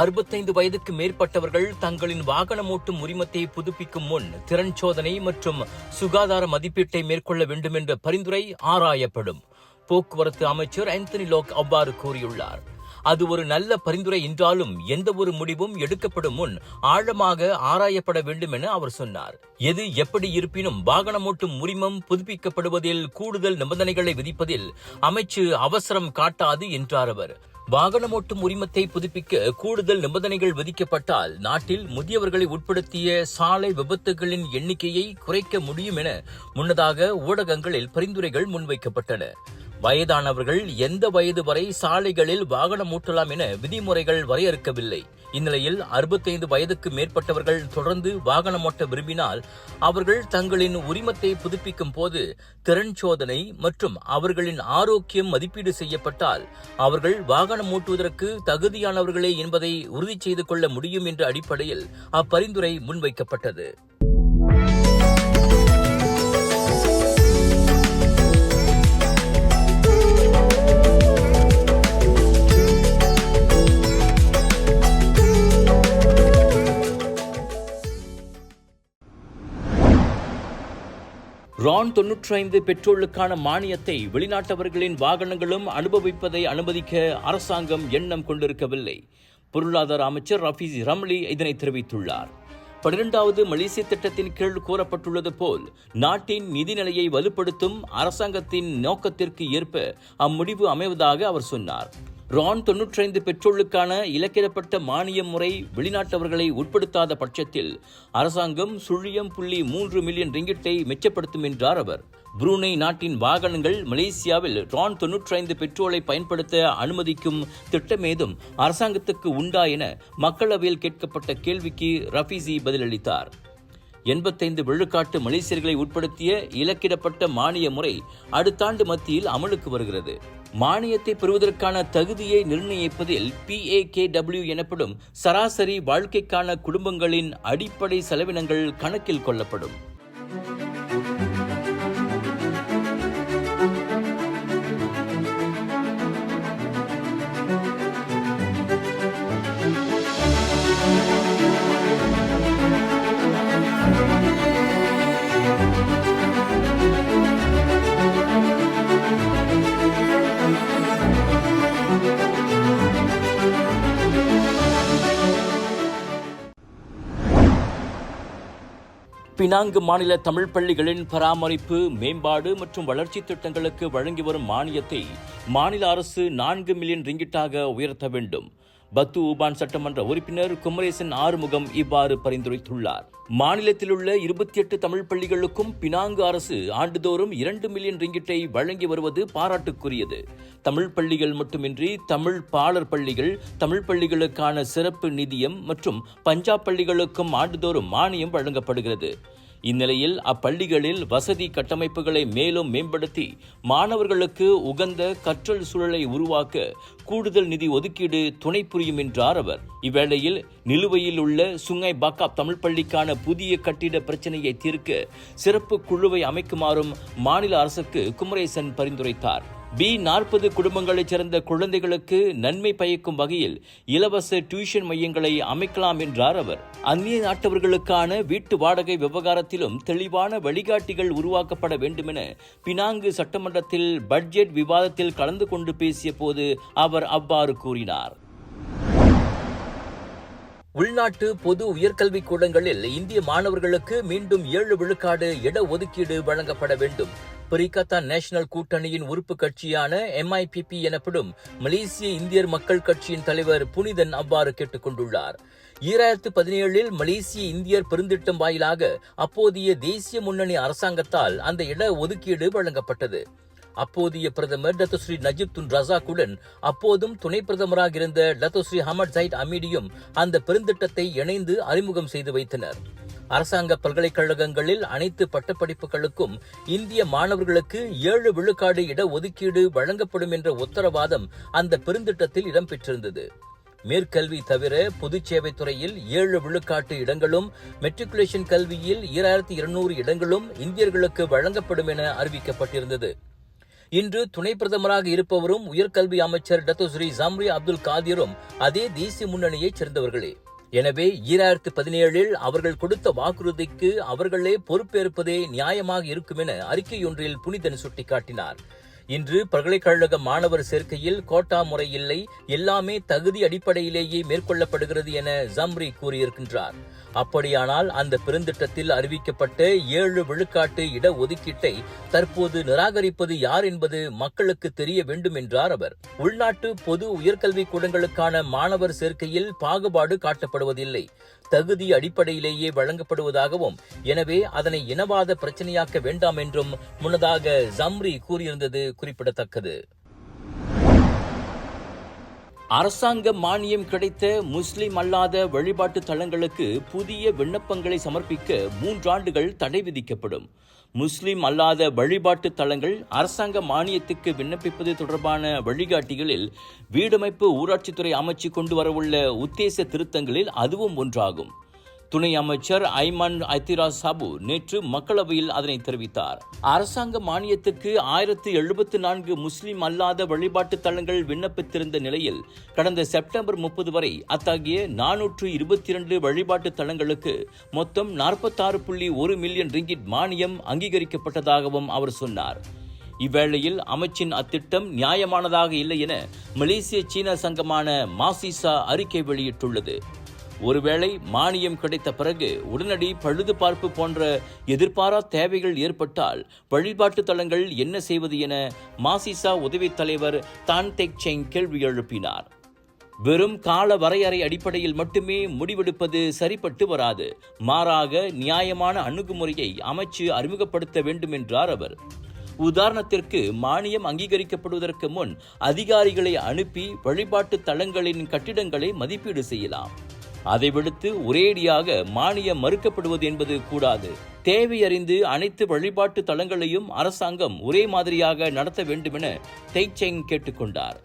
அறுபத்தைந்து வயதுக்கு மேற்பட்டவர்கள் தங்களின் வாகனம் ஓட்டும் உரிமத்தை புதுப்பிக்கும் முன் திறன் சோதனை மற்றும் சுகாதார மதிப்பீட்டை மேற்கொள்ள வேண்டும் என்ற பரிந்துரை ஆராயப்படும். போக்குவரத்து அமைச்சர் ஆந்தனி லோக் அவ்வாறு கூறியுள்ளார். அது ஒரு நல்ல பரிந்துரை என்றாலும் எந்த ஒரு முடிவும் எடுக்கப்படும் முன் ஆழமாக ஆராயப்பட வேண்டும் என அவர் சொன்னார். எது எப்படி இருப்பினும் வாகனம் ஓட்டும் உரிமம் புதுப்பிக்கப்படுவதில் கூடுதல் நிபந்தனைகளை விதிப்பதில் அமைச்சு அவசரம் காட்டாது என்றார் அவர். வாகனம் ஓட்டும் உரிமத்தை புதுப்பிக்க கூடுதல் நிபந்தனைகள் விதிக்கப்பட்டால் நாட்டில் முதியவர்களை உட்படுத்திய சாலை விபத்துகளின் எண்ணிக்கையை குறைக்க முடியும் என முன்னதாக ஊடகங்களில் பரிந்துரைகள் முன்வைக்கப்பட்டன. வயதானவர்கள் எந்த வயது வரை சாலைகளில் வாகனம் ஓட்டலாம் என விதிமுறைகள் வரையறுக்கவில்லை. இந்நிலையில் அறுபத்தைந்து வயதுக்கு மேற்பட்டவர்கள் தொடர்ந்து வாகனம் ஓட்ட விரும்பினால் அவர்கள் தங்களின் உரிமத்தை புதுப்பிக்கும் போது திறன் சோதனை மற்றும் அவர்களின் ஆரோக்கியம் மதிப்பீடு செய்யப்பட்டால் அவர்கள் வாகனம் ஓட்டுவதற்கு தகுதியானவர்களே என்பதை உறுதி செய்து கொள்ள முடியும் என்ற அடிப்படையில் அப்பரிந்துரை முன்வைக்கப்பட்டது. ரான் தொன்னூற்றி ஐந்து பெட்ரோலுக்கான மானியத்தை வெளிநாட்டவர்களின் வாகனங்களும் அனுபவிப்பதை அனுமதிக்க அரசாங்கம் எண்ணம் கொண்டிருக்கவில்லை. பொருளாதார அமைச்சர் ரஃபீஸ் ரம்லி இதனை தெரிவித்துள்ளார். பனிரெண்டாவது மலேசிய திட்டத்தின் கீழ் கூறப்பட்டுள்ளது போல் நாட்டின் நிதிநிலையை வலுப்படுத்தும் அரசாங்கத்தின் நோக்கத்திற்கு ஏற்ப அம்முடிவு அமைவதாக அவர் சொன்னார். ரான் தொன்னூற்றைந்து பெட்ரோலுக்கான இலக்கிடப்பட்ட மானிய முறை வெளிநாட்டவர்களை உட்படுத்தாத பட்சத்தில் அரசாங்கம் சுழியம் புள்ளி மூன்று மில்லியன் ரிங்கிட்டை மெச்சப்படுத்தும் என்றார் அவர். புரூனை நாட்டின் வாகனங்கள் மலேசியாவில் ரான் தொன்னூற்றைந்து பெட்ரோலை பயன்படுத்த அனுமதிக்கும் திட்டமேதும் அரசாங்கத்துக்கு உண்டா என மக்களவையில் கேட்கப்பட்ட கேள்விக்கு ரஃபீசி பதிலளித்தார். எண்பத்தைந்து விழுக்காட்டு மலேசியர்களை உட்படுத்திய இலக்கிடப்பட்ட மானிய முறை அடுத்த ஆண்டு மத்தியில் அமலுக்கு வருகிறது. மானியத்தை பெறுவதற்கான தகுதியை நிர்ணயிப்பதில் பிஏகேடபிள்யூ எனப்படும் சராசரி வாழ்க்கைக்கான குடும்பங்களின் அடிப்படை செலவினங்கள் கணக்கில் கொள்ளப்படும். பினாங்கு மாநில தமிழ் பள்ளிகளின் பராமரிப்பு மேம்பாடு மற்றும் வளர்ச்சி திட்டங்களுக்கு வழங்கி வரும் மானியத்தை மாநில அரசு நான்கு மில்லியன் ரிங்கிட்டாக உயர்த்த வேண்டும். பத்து ஊபான் சட்டமன்ற உறுப்பினர் குமரேசன் ஆறுமுகம் இவ்வாறு பரிந்துரைத்துள்ளார். மாநிலத்தில் உள்ள இருபத்தி எட்டு தமிழ் பள்ளிகளுக்கும் பினாங்கு அரசு ஆண்டுதோறும் இரண்டு மில்லியன் ரிங்கிட்டை வழங்கி வருவது பாராட்டுக்குரியது. தமிழ் பள்ளிகள் மட்டுமின்றி தமிழ் பாலர் பள்ளிகள் தமிழ் பள்ளிகளுக்கான சிறப்பு நிதியம் மற்றும் பஞ்சாப் பள்ளிகளுக்கும் ஆண்டுதோறும் மானியம் வழங்கப்படுகிறது. இந்நிலையில் அப்பள்ளிகளில் வசதி கட்டமைப்புகளை மேலும் மேம்படுத்தி மாணவர்களுக்கு உகந்த கற்றல் சூழலை உருவாக்க கூடுதல் நிதி ஒதுக்கீடு துணை புரியும் என்றார் அவர். இவ்வேளையில் நிலுவையில் உள்ள சுங்கை பாக்காப் தமிழ் பள்ளிக்கான புதிய கட்டிட பிரச்சனையை தீர்க்க சிறப்பு குழுவை அமைக்குமாறும் மாநில அரசுக்கு குமரேசன் பரிந்துரைத்தார். பி நாற்பது குடும்பங்களைச் சேர்ந்த குழந்தைகளுக்கு நன்மை பயக்கும் வகையில் இலவச டியூஷன் மையங்களை அமைக்கலாம் என்றார் அவர். அந்நிய நாட்டவர்களுக்கான வீட்டு வாடகை விவகாரத்திலும் தெளிவான வழிகாட்டிகள் உருவாக்கப்பட வேண்டுமென பினாங்கு சட்டமன்றத்தில் பட்ஜெட் விவாதத்தில் கலந்து கொண்டு பேசிய போது அவர் அவ்வாறு கூறினார். உள்நாட்டு பொது உயர்கல்விக் கூடங்களில் இந்திய மாணவர்களுக்கு மீண்டும் ஏழு விழுக்காடு இட ஒதுக்கீடு வழங்கப்பட வேண்டும். பிரிகத்தா நேஷனல் கூட்டணியின் உறுப்பு கட்சியான எம்ஐபிபி எனப்படும் மலேசிய இந்தியர் மக்கள் கட்சியின் தலைவர் புனிதன் அவ்வாறு கேட்டுக் கொண்டுள்ளார். ஈராயிரத்து பதினேழில் மலேசிய இந்தியர் பெருந்திட்டம் வாயிலாக அப்போதைய தேசிய முன்னணி அரசாங்கத்தால் அந்த இட ஒதுக்கீடு வழங்கப்பட்டது. அப்போதைய பிரதமர் டத்துஸ்ரீ நஜீப் துன் ரசாக்குடன் அப்போதும் துணை பிரதமராக இருந்த டத்துஸ்ரீ ஹமட் ஜைட் அமீடியும் அந்த பெருந்திட்டத்தை இணைந்து அறிமுகம் செய்து வைத்தனர். அரசாங்க பல்கலைக்கழகங்களில் அனைத்து பட்டப்படிப்புகளுக்கும் இந்திய மாணவர்களுக்கு ஏழு விழுக்காடு இட ஒதுக்கீடு வழங்கப்படும் என்ற உத்தரவாதம் அந்த பெருந்திட்டத்தில் இடம்பெற்றிருந்தது. மேற்கல்வி தவிர பொதுச் துறையில் ஏழு விழுக்காட்டு இடங்களும் மெட்ரிகுலேஷன் கல்வியில் ஈராயிரத்தி இருநூறு இடங்களும் இந்தியர்களுக்கு வழங்கப்படும் என அறிவிக்கப்பட்டிருந்தது. இன்று துணை பிரதமராக இருப்பவரும் உயர்கல்வி அமைச்சர் டத்தோஸ்ரீ ஜம்ரி அப்துல் காதிரும் அதே தேசிய முன்னணியைச் சேர்ந்தவர்களே. எனவே ஈராயிரத்து பதினேழில் அவர்கள் கொடுத்த வாக்குறுதிக்கு அவர்களே பொறுப்பேற்பதே நியாயமாக இருக்கும் என அறிக்கையொன்றில் புனிதன் சுட்டிக்காட்டினார். இன்று பல்கலைக்கழக மாணவர் சேர்க்கையில் கோட்டா முறை இல்லை எல்லாமே தகுதி அடிப்படையிலேயே மேற்கொள்ளப்படுகிறது என ஜம்ரி கூறியிருக்கின்றார். அப்படியானால் அந்த பெருந்திட்டத்தில் அறிவிக்கப்பட்ட ஏழு விழுக்காட்டு இட ஒதுக்கீட்டை தற்போது நிராகரிப்பது யார் என்பது மக்களுக்கு தெரிய வேண்டும் என்றார் அவர். உள்நாட்டு பொது உயர்கல்வி கூடங்களுக்கான மாணவர் சேர்க்கையில் பாகுபாடு காட்டப்படுவதில்லை. தகுதி அடிப்படையிலேயே வழங்கப்படுவதாகவும் எனவே அதனை இனவாத பிரச்சனையாக்க வேண்டாம் என்றும் முன்னதாக ஜம்ரி கூறியிருந்தது குறிப்பிடத்தக்கது. அரசாங்க மானியம் கிடைத்த முஸ்லிம் அல்லாத வழிபாட்டு தலங்களுக்கு புதிய விண்ணப்பங்களை சமர்ப்பிக்க மூன்றாண்டுகள் தடை விதிக்கப்படும். முஸ்லிம் அல்லாத வழிபாட்டு தலங்கள் அரசாங்க மானியத்துக்கு விண்ணப்பிப்பது தொடர்பான வழிகாட்டிகளில் வீடமைப்பு ஊராட்சித்துறை அமைச்சு கொண்டு வரவுள்ள உத்தேச திருத்தங்களில் அதுவும் ஒன்றாகும். துணை அமைச்சர் ஐமன் ஐத்திரா சாபு நேற்று மக்களவையில் அதனை தெரிவித்தார். அரசாங்க மானியத்துக்கு ஆயிரத்து எழுபத்து நான்கு முஸ்லிம் அல்லாத வழிபாட்டு தலங்கள் விண்ணப்பித்திருந்த நிலையில் கடந்த செப்டம்பர் முப்பது வரை அத்தகைய நானூற்று இருபத்தி இரண்டு வழிபாட்டு தலங்களுக்கு மொத்தம் நாற்பத்தாறு புள்ளி ஒரு மில்லியன் ரிங்கிட் மானியம் அங்கீகரிக்கப்பட்டதாகவும் அவர் சொன்னார். இவ்வேளையில் அமைச்சின் அத்திட்டம் நியாயமானதாக இல்லை என மலேசிய சீன சங்கமான மாசிசா அறிக்கை வெளியிட்டுள்ளது. ஒருவேளை மானியம் கிடைத்த பிறகு உடனடி பழுது பார்ப்பு போன்ற எதிர்பாரா தேவைகள் ஏற்பட்டால் வழிபாட்டு தலங்கள் என்ன செய்வது என மாசிசா உதவித் தலைவர் தான் தெக் செங் கேள்வி எழுப்பினார். வெறும் கால வரையறை அடிப்படையில் மட்டுமே முடிவெடுப்பது சரிப்பட்டு வராது. மாறாக நியாயமான அணுகுமுறையை அமைச்சு அறிமுகப்படுத்த வேண்டும் என்றார் அவர். உதாரணத்திற்கு மானியம் அங்கீகரிக்கப்படுவதற்கு முன் அதிகாரிகளை அனுப்பி வழிபாட்டு தலங்களின் கட்டிடங்களை மதிப்பீடு செய்யலாம். அதை விடுத்து ஒரேடியாக மானியம் மறுக்கப்படுவது என்பது கூடாது. தேவை அறிந்து அனைத்து வழிபாட்டு தலங்களையும் அரசாங்கம் ஒரே மாதிரியாக நடத்த வேண்டுமென தெய்செங் கேட்டுக்கொண்டார்.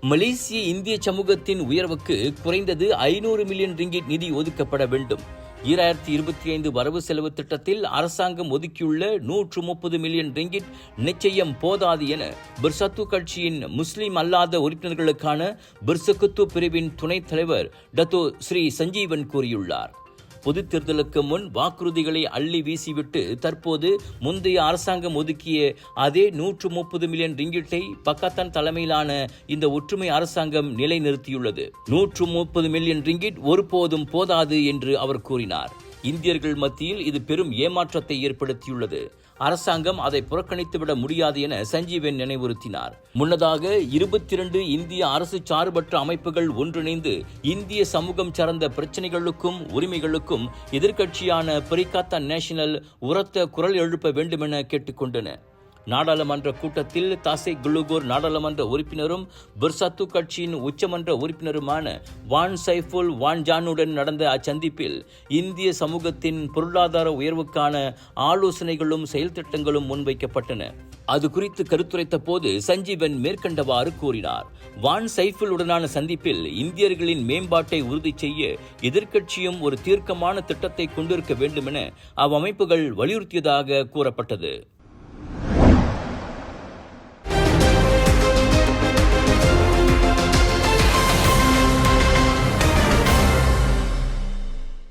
மலேசிய இந்திய சமூகத்தின் உயர்வுக்கு குறைந்தது ஐநூறு மில்லியன் ரிங்கிட் நிதி ஒதுக்கப்பட வேண்டும். ஈராயிரத்தி இருபத்தி ஐந்து வரவு செலவு திட்டத்தில் அரசாங்கம் ஒதுக்கியுள்ள நூற்று முப்பது மில்லியன் ரிங்கிட் நிச்சயம் போதாது என பிர்சத்து கட்சியின் முஸ்லிம் அல்லாத உறுப்பினர்களுக்கான பிர்சகுத்து பிரிவின் துணைத் தலைவர் டத்தோ ஸ்ரீ சஞ்சீவன் கூறியுள்ளார். பொது தேர்தலுக்கு முன் வாக்குறுதிகளை அள்ளி வீசிவிட்டு தற்போது முந்தைய அரசாங்கம் ஒதுக்கிய அதே நூற்று முப்பது மில்லியன் ரிங்கிட்டை பக்கத்தான் தலைமையிலான இந்த ஒற்றுமை அரசாங்கம் நிலைநிறுத்தியுள்ளது. நூற்று முப்பது மில்லியன் ரிங்கிட் ஒருபோதும் போதாது என்று அவர் கூறினார். இந்தியர்கள் மத்தியில் இது பெரும் ஏமாற்றத்தை ஏற்படுத்தியுள்ளது. அரசாங்கம் அதை புறக்கணித்துவிட முடியாது என சஞ்சீவன் நினைவுறுத்தினார். முன்னதாக இருபத்தி இரண்டு இந்திய அரசு சார்பற்ற அமைப்புகள் ஒன்றிணைந்து இந்திய சமூகம் சார்ந்த பிரச்சனைகளுக்கும் உரிமைகளுக்கும் எதிர்க்கட்சியான பரிகாத்தா நேஷனல் உரத்த குரல் எழுப்ப வேண்டுமென கேட்டுக்கொண்டன. நாடாளுமன்ற கூட்டத்தில் தாசே குலுகூர் நாடாளுமன்ற உறுப்பினரும் பிர்சத்து கட்சியின் உச்சமன்ற உறுப்பினருமான வான் சைஃபுல் வான் ஜானுடன் நடந்த அச்சந்திப்பில் இந்திய சமூகத்தின் பொருளாதார உயர்வுக்கான ஆலோசனைகளும் செயல்திட்டங்களும் முன்வைக்கப்பட்டன. அது குறித்து கருத்துரைத்த போது சஞ்சீவன் மேற்கண்டவாறு கூறினார். வான் சைஃபுலுடனான சந்திப்பில் இந்தியர்களின் மேம்பாட்டை உறுதி செய்ய எதிர்க்கட்சியும் ஒரு தீர்க்கமான திட்டத்தை கொண்டிருக்க வேண்டுமென அவ்வமைப்புகள் வலியுறுத்தியதாக கூறப்பட்டது.